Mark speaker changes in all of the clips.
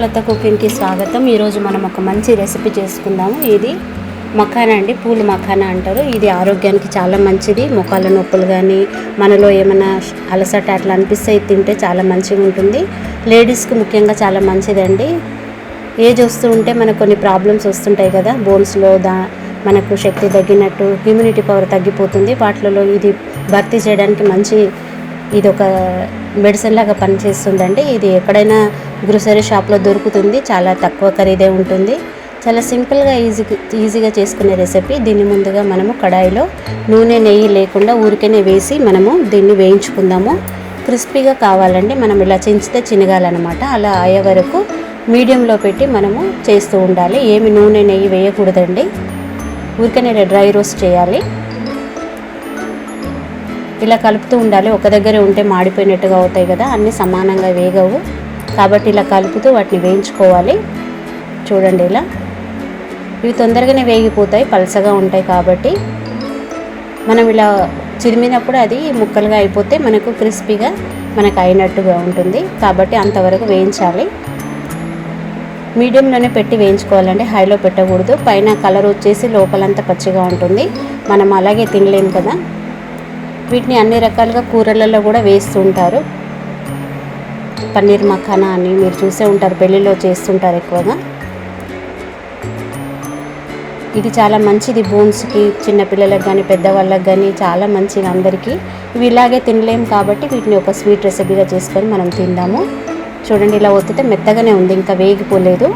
Speaker 1: లత కుకింగ్కి స్వాగతం. ఈరోజు మనం ఒక మంచి రెసిపీ చేసుకుందాము. ఇది మఖానా అండి పూలు మఖానా అంటారు. ఇది ఆరోగ్యానికి చాలా మంచిది. ముఖాల నొప్పులు కానీ మనలో ఏమైనా అలసట అట్లా అనిపిస్తే ఇది తింటే చాలా మంచిగా ఉంటుంది. లేడీస్కి ముఖ్యంగా చాలా మంచిదండి. ఏజ్ వస్తూ ఉంటే మనకు కొన్ని ప్రాబ్లమ్స్ వస్తుంటాయి కదా. బోన్స్లో దా మనకు శక్తి తగ్గినట్టు ఇమ్యూనిటీ పవర్ తగ్గిపోతుంది. వాటిలలో ఇది భర్తీ చేయడానికి మంచి ఇది ఒక మెడిసిన్ లాగా పనిచేస్తుందండి. ఇది ఎక్కడైనా గ్రోసరీ షాప్లో దొరుకుతుంది. చాలా తక్కువ ఖరీదే ఉంటుంది. చాలా సింపుల్గా ఈజీ ఈజీగా చేసుకునే రెసిపీ. దీన్ని ముందుగా మనము కడాయిలో నూనె నెయ్యి లేకుండా ఊరికనే వేసి మనము దీన్ని వేయించుకుందాము. క్రిస్పీగా కావాలండి. మనం ఇలా చించితే చినగాలన్నమాట. అలా అయ్యే వరకు మీడియంలో పెట్టి మనము చేస్తూ ఉండాలి. ఏమి నూనె నెయ్యి వేయకూడదండి. ఊరికనే డ్రై రోస్ట్ చేయాలి. ఇలా కలుపుతూ ఉండాలి. ఒక దగ్గరే ఉంటే మాడిపోయినట్టుగా అవుతాయి కదా అన్నీ సమానంగా వేగవు. కాబట్టి ఇలా కలుపుతూ వాటిని వేయించుకోవాలి. చూడండి ఇలా. ఇవి తొందరగానే వేగిపోతాయి పలసగా ఉంటాయి కాబట్టి. మనం ఇలా చిరిమినప్పుడు అది ముక్కలుగా అయిపోతే మనకు క్రిస్పీగా మనకు అయినట్టుగా ఉంటుంది. కాబట్టి అంతవరకు వేయించాలి. మీడియంలోనే పెట్టి వేయించుకోవాలండి. హైలో పెట్టకూడదు. పైన కలర్ వచ్చేసి లోపలంతా పచ్చిగా ఉంటుంది. మనం అలాగే తినలేము కదా. వీటిని అన్ని రకాలుగా కూరలలో కూడా వేస్తుంటారు. పన్నీర్ మఖానా అని మీరు చూసే ఉంటారు పెళ్ళిలో చేస్తుంటారు ఎక్కువగా. ఇది చాలా మంచిది బోన్స్కి చిన్నపిల్లలకు కానీ పెద్దవాళ్ళకి కానీ చాలా మంచిది అందరికీ. ఇవి ఇలాగే తినలేము కాబట్టి వీటిని ఒక స్వీట్ రెసిపీగా చేసుకొని మనం తిందాము. చూడండి ఇలా ఒత్తితే మెత్తగానే ఉంది ఇంకా వేగిపోలేదు.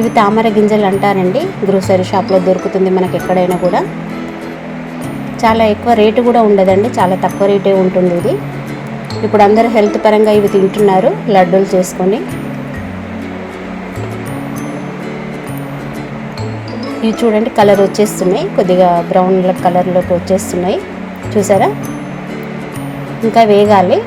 Speaker 1: ఇవి తామర గింజలు అంటారండి గ్రోసరీ షాప్లో దొరుకుతుంది మనకి ఎక్కడైనా కూడా. చాలా ఎక్కువ రేటు కూడా ఉండదండి. చాలా తక్కువ రేటే ఉంటుంది ఇది. ఇప్పుడు అందరూ హెల్త్ పరంగా ఇవి తింటున్నారు లడ్డూలు చేసుకొని. ఇవి చూడండి కలర్ వచ్చేస్తున్నాయి. కొద్దిగా బ్రౌన్ కలర్లోకి వచ్చేస్తున్నాయి. చూసారా? ఇంకా వేగాలి.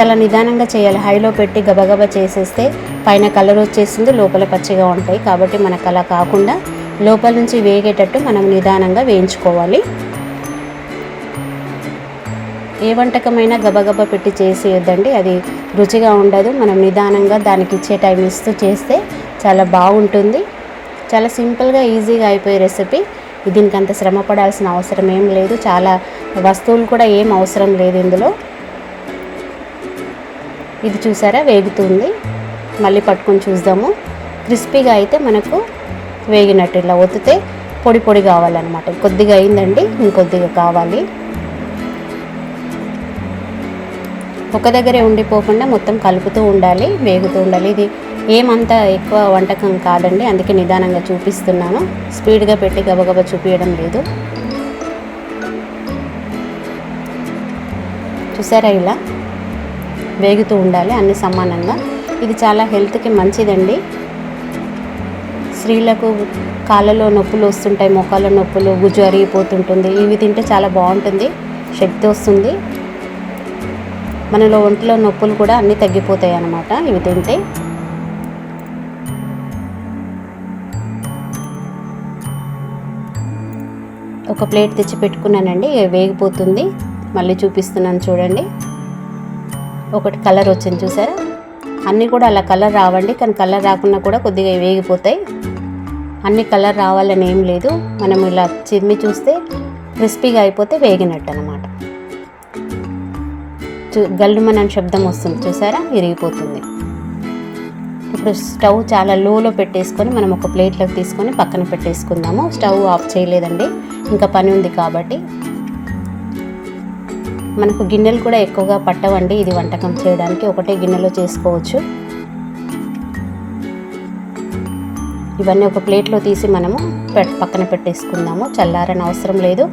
Speaker 1: చాలా నిదానంగా చేయాలి. హైలో పెట్టి గబగబా చేసేస్తే పైన కలర్ వచ్చేస్తుంది లోపల పచ్చిగా ఉంటాయి. కాబట్టి మనకు అలా కాకుండా లోపల నుంచి వేగేటట్టు మనం నిదానంగా వేయించుకోవాలి. ఏ వంటకమైనా గబగబా పెట్టి చేసేయొద్దండి. అది రుచిగా ఉండదు. మనం నిదానంగా దానికి ఇచ్చే టైం ఇస్తూ చేస్తే చాలా బాగుంటుంది. చాలా సింపుల్గా ఈజీగా అయిపోయే రెసిపీ. దీనికి అంత శ్రమ పడాల్సిన అవసరం ఏం లేదు. చాలా వస్తువులు కూడా ఏం అవసరం లేదు ఇందులో. ఇది చూసారా? వేగుతుంది. మళ్ళీ పట్టుకొని చూద్దాము. క్రిస్పీగా అయితే మనకు వేగినట్టు ఇలా ఒత్తితే పొడి పొడి కావాలన్నమాట. కొద్దిగా అయిందండి ఇంకొద్దిగా కావాలి. ఒక దగ్గరే ఉండిపోకుండా మొత్తం కలుపుతూ ఉండాలి వేగుతూ ఉండాలి. ఇది ఏమంత ఎక్కువ వంటకం కాదండి అందుకే నిదానంగా చూపిస్తున్నాను. స్పీడ్గా పెట్టి గబగబా చూపించడం లేదు. చూసారా ఇలా? వేగుతూ ఉండాలి అన్ని సమానంగా. ఇది చాలా హెల్త్కి మంచిదండి. స్త్రీలకు కాళ్ళలో నొప్పులు వస్తుంటాయి మొక్కల నొప్పులు గుజ్జు అరిగిపోతుంటుంది. ఇవి తింటే చాలా బాగుంటుంది శక్తి వస్తుంది. మనలో ఒంటిలో నొప్పులు కూడా అన్నీ తగ్గిపోతాయి అన్నమాట ఇవి తింటే. ఒక ప్లేట్ తెచ్చి పెట్టుకున్నానండి వేగిపోతుంది. మళ్ళీ చూపిస్తున్నాను చూడండి. ఒకటి కలర్ వచ్చింది చూసారా? అన్నీ కూడా అలా కలర్ రావండి కానీ కలర్ రాకుండా కూడా కొద్దిగా వేగిపోతాయి. అన్ని కలర్ రావాలని ఏం లేదు. మనం ఇలా చిమ్మి చూస్తే క్రిస్పీగా అయిపోతే వేగినట్టు అనమాట చూ అని శబ్దం వస్తుంది చూసారా? విరిగిపోతుంది. ఇప్పుడు స్టవ్ చాలా లోలో పెట్టేసుకొని మనం ఒక ప్లేట్లోకి తీసుకొని పక్కన పెట్టేసుకుందాము. స్టవ్ ఆఫ్ చేయలేదండి. ఇంకా పని ఉంది కాబట్టి. మనకు గిన్నెలు కూడా ఎక్కువగా పట్టవండి. ఇది వంటకం చేయడానికి ఒకటే గిన్నెలో చేసుకోవచ్చు. ఇవన్నీ ఒక ప్లేట్లో తీసి మనము పక్కన పెట్టేసుకుందాము. చల్లారని అవసరం లేదు.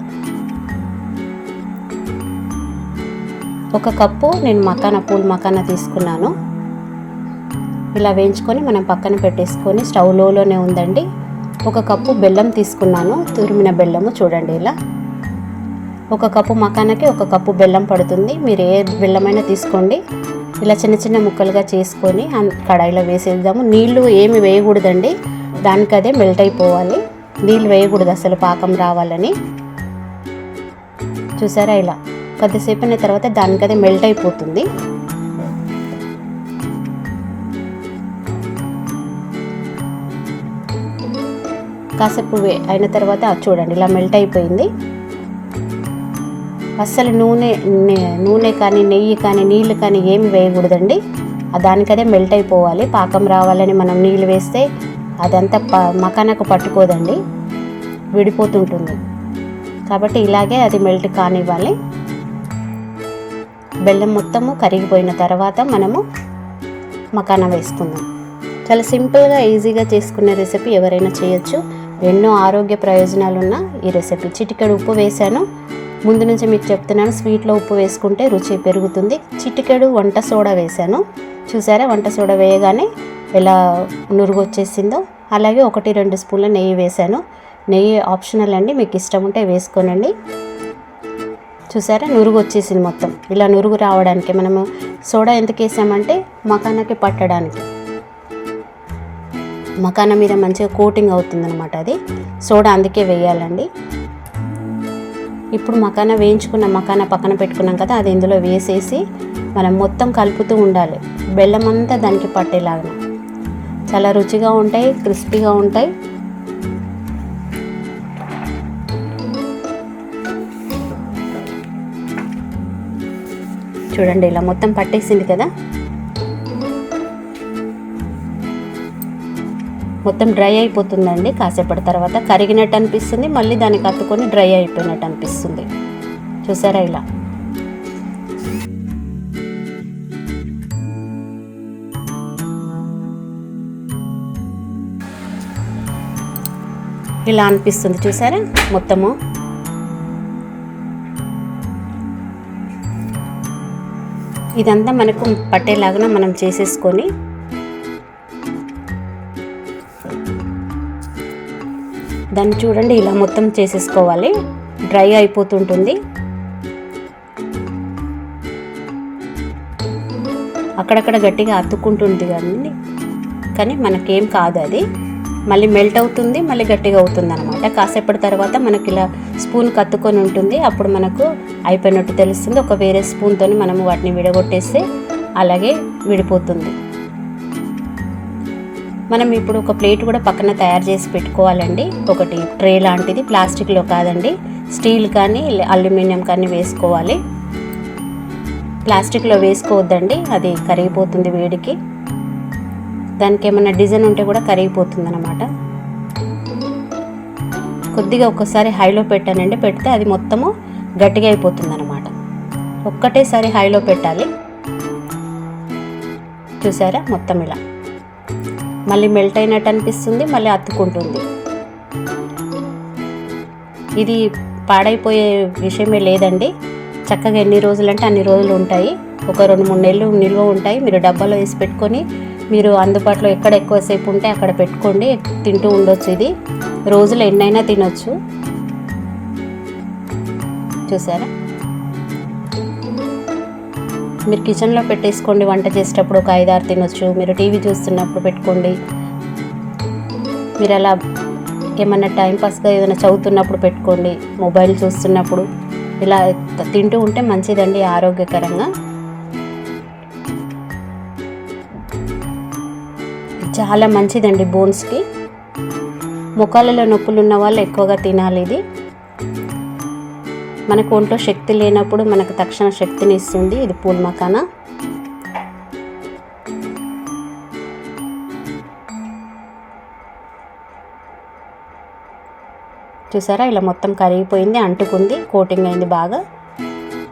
Speaker 1: ఒక కప్పు నేను మకానా పూల్ మకానా తీసుకున్నాను. ఇలా వేయించుకొని మనం పక్కన పెట్టేసుకొని స్టవ్లోనే ఉందండి. ఒక కప్పు బెల్లం తీసుకున్నాను. తురిమిన బెల్లము చూడండి ఇలా. ఒక కప్పు మకానకి ఒక కప్పు బెల్లం పడుతుంది. మీరు ఏ బెల్లమైనా తీసుకోండి. ఇలా చిన్న చిన్న ముక్కలుగా చేసుకొని కడాయిలో వేసేద్దాము. నీళ్ళు ఏమి వేయకూడదండి. దానికి అదే మెల్ట్ అయిపోవాలి. నీళ్ళు వేయకూడదు అసలు పాకం రావాలని. చూసారా ఇలా? కొద్దిసేపు అయిన తర్వాత దానికి అదే మెల్ట్ అయిపోతుంది. కాసేపు అయిన తర్వాత చూడండి ఇలా మెల్ట్ అయిపోయింది. అస్సలు నూనె నూనె కానీ నెయ్యి కానీ నీళ్ళు కానీ ఏమి వేయకూడదండి. దానికదే మెల్ట్ అయిపోవాలి. పాకం రావాలని మనం నీళ్ళు వేస్తే అదంతా ప మకానకు పట్టుకోదండి. విడిపోతుంటుంది. కాబట్టి ఇలాగే అది మెల్ట్ కానివ్వాలి. బెల్లం మొత్తము కరిగిపోయిన తర్వాత మనము మకాన వేసుకుందాం. చాలా సింపుల్గా ఈజీగా చేసుకునే రెసిపీ ఎవరైనా చేయొచ్చు. ఎన్నో ఆరోగ్య ప్రయోజనాలు ఉన్న ఈ రెసిపీ. చిటికెడు ఉప్పు వేశాను. ముందు నుంచి మీకు చెప్తున్నాను స్వీట్లో ఉప్పు వేసుకుంటే రుచి పెరుగుతుంది. చిటికెడు వంట సోడా వేశాను. చూసారా? వంట సోడా వేయగానే ఎలా నురుగు వచ్చేసిందో అలాగే ఒకటి రెండు స్పూన్ల నెయ్యి వేశాను. నెయ్యి ఆప్షనల్ అండి మీకు ఇష్టం ఉంటే వేసుకోనండి. చూసారా నురుగు వచ్చేసింది మొత్తం. ఇలా నురుగు రావడానికి మనము సోడా ఎందుకు వేసామంటే మకానాకి పట్టడానికి. మకానా మీద మంచిగా కోటింగ్ అవుతుంది అనమాట అది. సోడా అందుకే వేయాలండి. ఇప్పుడు మకానా వేయించుకున్న మకానా పక్కన పెట్టుకున్నాం కదా అది ఇందులో వేసేసి మనం మొత్తం కలుపుతూ ఉండాలి. బెల్లం అంతా దానికి పట్టేలాగా. చాలా రుచిగా ఉంటాయి క్రిస్పీగా ఉంటాయి. చూడండి ఇలా మొత్తం పట్టేసింది కదా. మొత్తం డ్రై అయిపోతుందండి. కాసేపటి తర్వాత కరిగినట్టు అనిపిస్తుంది. మళ్ళీ దానికి అత్తుకొని డ్రై అయిపోయినట్టు అనిపిస్తుంది. చూసారా ఇలా? ఇలా అనిపిస్తుంది చూసారా? మొత్తము. ఇదంతా మనకు పట్టేలాగా మనం చేసేసుకొని దాన్ని చూడండి ఇలా మొత్తం చేసేసుకోవాలి. డ్రై అయిపోతుంటుంది. అక్కడక్కడ గట్టిగా అతుక్కుంటుంది కానీ కానీ మనకేం కాదు అది. మళ్ళీ మెల్ట్ అవుతుంది మళ్ళీ గట్టిగా అవుతుంది అనమాట కాసేపటి తర్వాత మనకి ఇలా స్పూన్ కత్తుకొని ఉంటుంది. అప్పుడు మనకు అయిపోయినట్టు తెలుస్తుంది. ఒక వేరే స్పూన్తో మనము వాటిని విడగొట్టేస్తే అలాగే విడిపోతుంది. మనం ఇప్పుడు ఒక ప్లేట్ కూడా పక్కన తయారు చేసి పెట్టుకోవాలండి. ఒకటి ట్రే లాంటిది. ప్లాస్టిక్లో కాదండి. స్టీల్ కానీ అల్యూమినియం కానీ వేసుకోవాలి. ప్లాస్టిక్లో వేసుకోవద్దండి. అది కరిగిపోతుంది వేడికి. దానికి ఏమైనా డిజైన్ ఉంటే కూడా కరిగిపోతుంది అనమాట కొద్దిగా ఒక్కసారి హైలో పెట్టానండి. పెడితే అది మొత్తము గట్టిగా అయిపోతుంది అనమాట ఒక్కటేసారి హైలో పెట్టాలి. చూసారా? మొత్తం ఇలా. మళ్ళీ మెల్ట్ అయినట్టు అనిపిస్తుంది మళ్ళీ అత్తుకుంటుంది ఇది పాడైపోయే విషయమే లేదండి. చక్కగా ఎన్ని రోజులు అంటే అన్ని రోజులు ఉంటాయి. ఒక రెండు మూడు నెలలు నిల్వ ఉంటాయి. మీరు డబ్బాలో వేసి పెట్టుకొని మీరు అందుబాటులో ఎక్కడ ఎక్కువసేపు ఉంటే అక్కడ పెట్టుకోండి తింటూ ఉండొచ్చు ఇది. రోజులు ఎన్నైనా తినొచ్చు. చూసారా? మీరు కిచెన్లో పెట్టేసుకోండి వంట చేసేటప్పుడు ఒక ఐదారు తినొచ్చు. మీరు టీవీ చూస్తున్నప్పుడు పెట్టుకోండి. మీరు అలా ఏమన్నా టైంపాస్గా ఏదైనా చదువుతున్నప్పుడు పెట్టుకోండి. మొబైల్ చూస్తున్నప్పుడు. ఇలా తింటూ ఉంటే మంచిదండి ఆరోగ్యకరంగా. చాలా మంచిదండి బోన్స్కి. ముఖాలలో నొప్పులు ఉన్న వాళ్ళు ఎక్కువగా తినాలి ఇది. మనకు ఒంట్లో శక్తి లేనప్పుడు మనకు తక్షణ శక్తిని ఇస్తుంది ఇది పూల్ మకానా. చూసారా? ఇలా మొత్తం కరిగిపోయింది అంటుకుంది కోటింగ్ అయింది బాగా.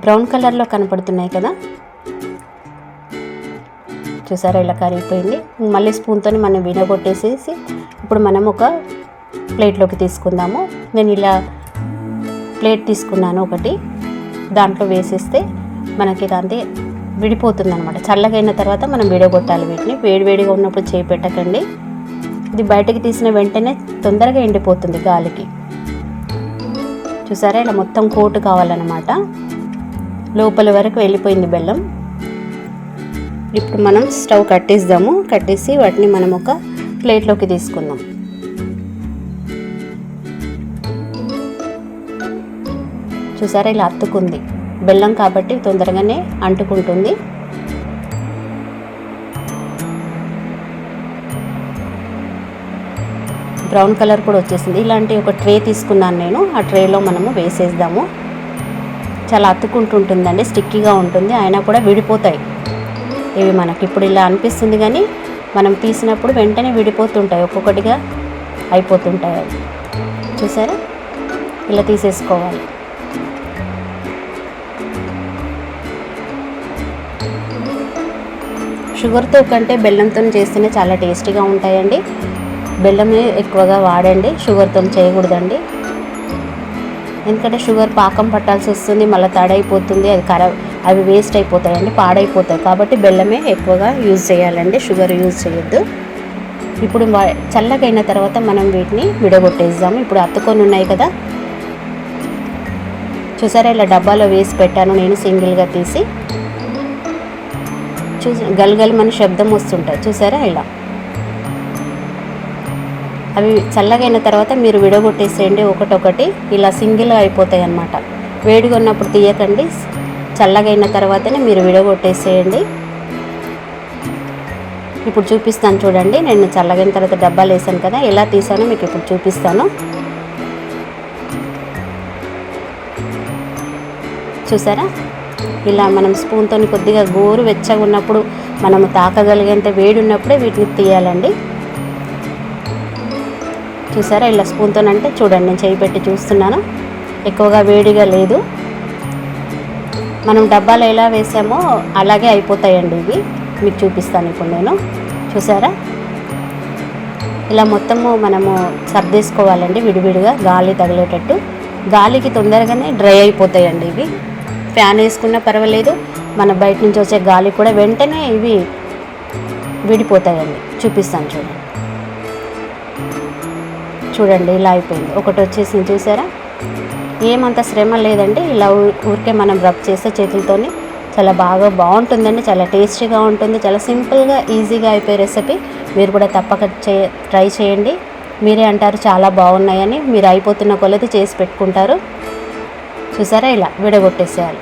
Speaker 1: బ్రౌన్ కలర్లో కనపడుతున్నాయి కదా? చూసారా ఇలా కరిగిపోయింది. మళ్ళీ స్పూన్తో మనం వినగొట్టేసేసి ఇప్పుడు మనం ఒక ప్లేట్లోకి తీసుకుందాము. నేను ఇలా ప్లేట్ తీసుకున్నాను ఒకటి. దాంట్లో వేసేస్తే మనకి దాంతి విడిపోతుంది అనమాట చల్లగైన తర్వాత మనం విడగొట్టాలి వీటిని. వేడివేడిగా ఉన్నప్పుడు చేయి పెట్టకండి ఇది బయటకి తీసిన వెంటనే తొందరగా ఎండిపోతుంది గాలికి. చూసారా? ఇలా మొత్తం కోటు కావాలన్నమాట. లోపల వరకు వెళ్ళిపోయింది బెల్లం. ఇప్పుడు మనం స్టవ్ కట్టేద్దాము. కట్టేసి వాటిని మనం ఒక ప్లేట్లోకి తీసుకుందాం. చూసారా ఇలా అత్తుకుంది బెల్లం కాబట్టి తొందరగానే అంటుకుంటుంది. బ్రౌన్ కలర్ కూడా వచ్చేసింది. ఇలాంటి ఒక ట్రే తీసుకున్నాను నేను. ఆ ట్రేలో మనము వేసేద్దాము. చాలా అత్తుకుంటుంటుందండి స్టిక్కీగా ఉంటుంది. అయినా కూడా విడిపోతాయి. ఇవి మనకి ఇప్పుడు ఇలా అనిపిస్తుంది కానీ మనం తీసినప్పుడు వెంటనే విడిపోతుంటాయి ఒక్కొక్కటిగా అయిపోతుంటాయి అవి. చూసారా? ఇలా తీసేసుకోవాలి. షుగర్తో కంటే బెల్లంతో చేస్తేనే చాలా టేస్టీగా ఉంటాయండి. బెల్లమే ఎక్కువగా వాడండి షుగర్తో చేయకూడదండి. ఎందుకంటే షుగర్ పాకం పట్టాల్సి వస్తుంది మళ్ళీ తడైపోతుంది అది ఖరాబ్ అవి వేస్ట్ అయిపోతాయండి పాడైపోతాయి. కాబట్టి బెల్లమే ఎక్కువగా యూజ్ చేయాలండి షుగర్ యూజ్ చేయొద్దు. ఇప్పుడు చల్లగైన తర్వాత మనం వీటిని విడగొట్టేద్దాము. ఇప్పుడు అత్తుకొని ఉన్నాయి కదా. చూసారా ఇలా డబ్బాలో వేసి పెట్టాను నేను సింగిల్గా తీసి. చూసి గలగలమని శబ్దం వస్తుంటాయి. చూసారా ఇలా. అవి చల్లగైన తర్వాత మీరు విడగొట్టేసేయండి ఒకటొకటి. ఇలా సింగిల్గా అయిపోతాయి అన్నమాట వేడిగా ఉన్నప్పుడు తీయకండి. చల్లగైన తర్వాతనే మీరు విడగొట్టేసేయండి. ఇప్పుడు చూపిస్తాను చూడండి. నేను చల్లగైన తర్వాత డబ్బాలు వేసాను కదా ఎలా తీసానో మీకు ఇప్పుడు చూపిస్తాను. చూసారా? ఇలా మనం స్పూన్తో కొద్దిగా గోరు వెచ్చగా ఉన్నప్పుడు మనము తాకగలిగేంత వేడి ఉన్నప్పుడే వీటిని తీయాలండి. చూసారా? ఇలా స్పూన్తో అంటే చూడండి నేను చేయి పెట్టి చూస్తున్నాను. ఎక్కువగా వేడిగా లేదు. మనం డబ్బాలు ఎలా వేసామో అలాగే అయిపోతాయండి ఇవి. మీకు చూపిస్తాను ఇప్పుడు నేను. చూసారా? ఇలా మొత్తము మనము సర్దేసుకోవాలండి విడివిడిగా గాలి తగిలేటట్టు. గాలికి తొందరగానే డ్రై అయిపోతాయండి ఇవి. ఫ్యాన్ వేసుకున్నా పర్వాలేదు మన బయట నుంచి వచ్చే గాలి కూడా వెంటనే ఇవి విడిపోతాయండి. చూపిస్తాను చూడండి. చూడండి ఇలా అయిపోయింది. ఒకటి వచ్చేసి చూసారా? ఏమంత శ్రమ లేదండి. ఇలా ఊరికే మనం రబ్ చేస్తే చేతులతోని చాలా బాగా బాగుంటుందండి. చాలా టేస్టీగా ఉంటుంది. చాలా సింపుల్గా ఈజీగా అయిపోయే రెసిపీ. మీరు కూడా తప్పక చే ట్రై చేయండి. మీరే అంటారు చాలా బాగున్నాయని. మీరు అయిపోతున్న కొలది చేసి పెట్టుకుంటారు. చూసారా ఇలా విడగొట్టేసేయాలి.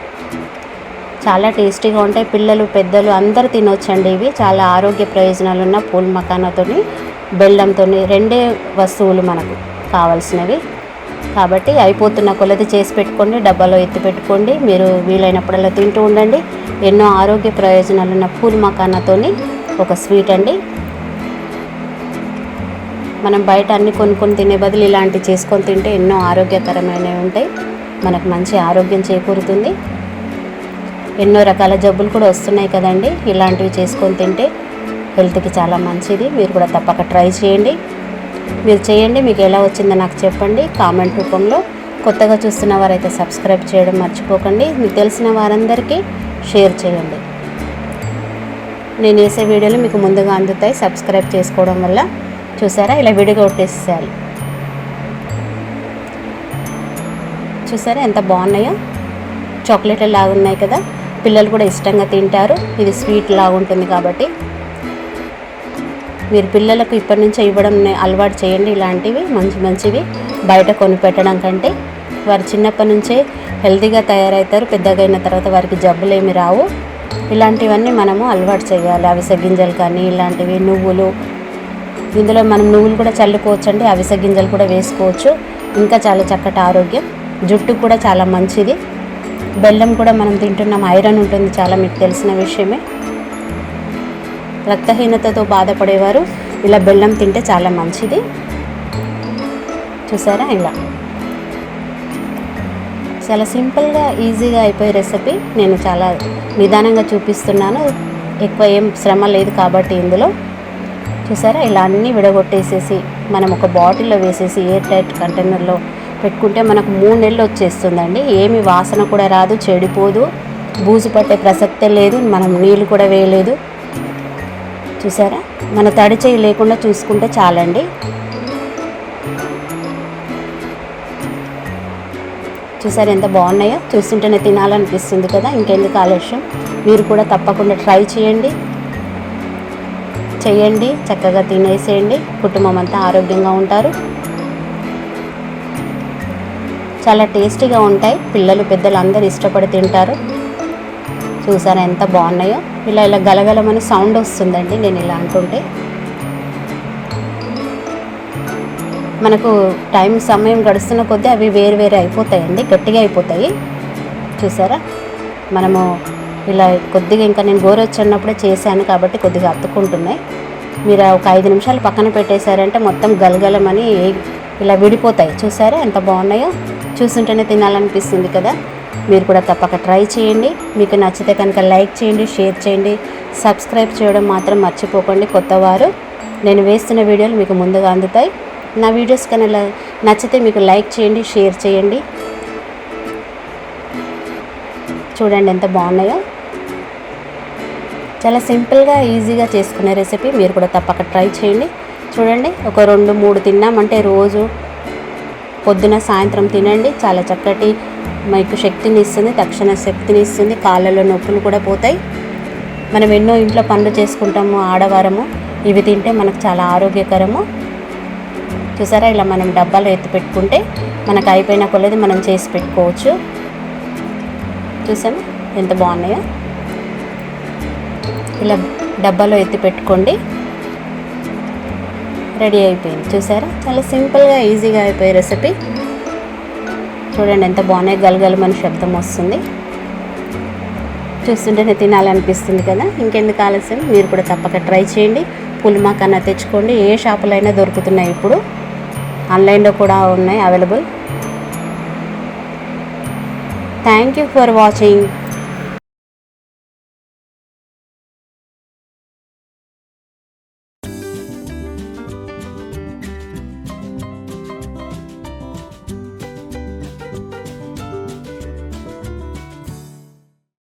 Speaker 1: చాలా టేస్టీగా ఉంటాయి. పిల్లలు పెద్దలు అందరూ తినొచ్చండి ఇవి. చాలా ఆరోగ్య ప్రయోజనాలు ఉన్న పూల్ మకానాతోని బెల్లంతో రెండే వస్తువులు మనకు కావాల్సినవి. కాబట్టి అయిపోతున్న కొలది చేసి పెట్టుకోండి డబ్బాలో ఎత్తి పెట్టుకోండి. మీరు వీలైనప్పుడల్లా తింటూ ఉండండి. ఎన్నో ఆరోగ్య ప్రయోజనాలు ఉన్న పూల్ మకానాతోని ఒక స్వీట్ అండి. మనం బయట అన్ని కొనుక్కొని తినే బదులు ఇలాంటివి చేసుకొని తింటే ఎన్నో ఆరోగ్యకరమైనవి ఉంటాయి. మనకు మంచి ఆరోగ్యం చేకూరుతుంది. ఎన్నో రకాల జబ్బులు కూడా వస్తున్నాయి కదండి. ఇలాంటివి చేసుకొని తింటే హెల్త్కి చాలా మంచిది. మీరు కూడా తప్పక ట్రై చేయండి. మీరు చేయండి మీకు ఎలా వచ్చిందో నాకు చెప్పండి. కామెంట్ రూపంలో కొత్తగా చూస్తున్న వారైతే సబ్స్క్రైబ్ చేయడం మర్చిపోకండి. మీకు తెలిసిన వారందరికీ షేర్ చేయండి. నేను వేసే వీడియోలు మీకు ముందుగా అందుతాయి. సబ్స్క్రైబ్ చేసుకోవడం వల్ల చూసారా? ఇలా విడిగా కొట్టేసేయాలి చూసారా ఎంత బాగున్నాయో? చాక్లెట్లు లాగా ఉన్నాయి కదా. పిల్లలు కూడా ఇష్టంగా తింటారు. ఇది స్వీట్ లాగా ఉంటుంది కాబట్టి మీరు పిల్లలకు ఇప్పటి నుంచే ఇవ్వడం అలవాటు చేయండి. ఇలాంటివి మంచి మంచివి బయట కొనిపెట్టడం కంటే వారు చిన్నప్పటి నుంచే హెల్తీగా తయారవుతారు పెద్దగా అయిన తర్వాత వారికి జబ్బులు ఏమి రావు. ఇలాంటివన్నీ మనము అలవాటు చేయాలి. అవిసె గింజలు కానీ ఇలాంటివి నువ్వులు. ఇందులో మనం నువ్వులు కూడా చల్లుకోవచ్చండి. అవిసె గింజలు కూడా వేసుకోవచ్చు. ఇంకా చాలా చక్కటి ఆరోగ్యం. జుట్టు కూడా చాలా మంచిది. బెల్లం కూడా మనం తింటున్నాం. ఐరన్ ఉంటుంది. చాలా మీకు తెలిసిన విషయమే. రక్తహీనతతో బాధపడేవారు. ఇలా బెల్లం తింటే చాలా మంచిది. చూసారా ఇలా. చాలా సింపుల్గా ఈజీగా అయిపోయే రెసిపీ. నేను చాలా నిదానంగా చూపిస్తున్నాను. ఎక్కువ ఏం శ్రమ లేదు కాబట్టి ఇందులో. చూసారా? ఇలా అన్నీ విడగొట్టేసేసి మనం ఒక బాటిల్లో వేసేసి ఎయిర్ టైట్ కంటైనర్లో పెట్టుకుంటే మనకు మూడు నెలలు వచ్చేస్తుందండి. ఏమి వాసన కూడా రాదు చెడిపోదు. బూజు పట్టే ప్రసక్తే లేదు. మనం నీళ్ళు కూడా వేయలేదు. చూసారా? మన తడి చేయి లేకుండా చూసుకుంటే చాలండి. చూసారు ఎంత బాగున్నాయో? చూస్తుంటేనే తినాలనిపిస్తుంది కదా? ఇంకెందుకు ఆలస్యం? మీరు కూడా తప్పకుండా ట్రై చేయండి. చేయండి చక్కగా తినేసేయండి. కుటుంబం అంతా ఆరోగ్యంగా ఉంటారు. చాలా టేస్టీగా ఉంటాయి. పిల్లలు పెద్దలు అందరూ ఇష్టపడి తింటారు. చూసారా ఎంత బాగున్నాయో? ఇలా ఇలా గలగలమని సౌండ్ వస్తుందండి నేను ఇలా అంటుంటే. మనకు టైం సమయం గడుస్తున్న కొద్దీ అవి వేరు వేరే అయిపోతాయండి గట్టిగా అయిపోతాయి. చూసారా? మనము ఇలా కొద్దిగా ఇంకా నేను గోరొచ్చినప్పుడే చేశాను కాబట్టి కొద్దిగా అతుక్కుంటున్నాయి. మీరు ఒక ఐదు నిమిషాలు పక్కన పెట్టేశారంటే మొత్తం గలగలమని ఇలా విడిపోతాయి. చూసారా ఎంత బాగున్నాయో? చూస్తుంటేనే తినాలనిపిస్తుంది కదా? మీరు కూడా తప్పక ట్రై చేయండి. మీకు నచ్చితే కనుక లైక్ చేయండి షేర్ చేయండి. సబ్స్క్రైబ్ చేయడం మాత్రం మర్చిపోకండి కొత్తవారు. నేను వేస్తున్న వీడియోలు మీకు ముందుగా అందుతాయి. నా వీడియోస్ కన్నా నచ్చితే మీకు లైక్ చేయండి షేర్ చేయండి. చూడండి ఎంత బాగున్నాయో. చాలా సింపుల్గా ఈజీగా చేసుకునే రెసిపీ మీరు కూడా తప్పక ట్రై చేయండి. చూడండి ఒక రెండు మూడు తిన్నామంటే రోజు పొద్దున సాయంత్రం తినండి. చాలా చక్కటి మీకు శక్తిని ఇస్తుంది తక్షణ శక్తిని ఇస్తుంది కాళ్ళలో నొప్పులు కూడా పోతాయి. మనం ఎన్నో ఇంట్లో పనులు చేసుకుంటాము ఆడవారము. ఇవి తింటే మనకు చాలా ఆరోగ్యకరము. చూసారా ఇలా మనం డబ్బాలో ఎత్తి పెట్టుకుంటే మనకు అయిపోయిన కొలది మనం చేసి పెట్టుకోవచ్చు. చూసాము ఎంత బాగున్నాయో. ఇలా డబ్బాలో ఎత్తి పెట్టుకోండి. రెడీ అయిపోయింది. చూసారా చాలా సింపుల్గా ఈజీగా అయిపోయే రెసిపీ. చూడండి ఎంత బాగున్నాయి. గలగలమని శబ్దం వస్తుంది. చూస్తుంటేనే తినాలనిపిస్తుంది కదా. ఇంకెందుకు ఆలస్యం? మీరు కూడా తప్పక ట్రై చేయండి. పులిమాకన్నా తెచ్చుకోండి. ఏ షాపులో అయినా దొరుకుతున్నాయి ఇప్పుడు. ఆన్లైన్లో కూడా ఉన్నాయి available. Thank you for watching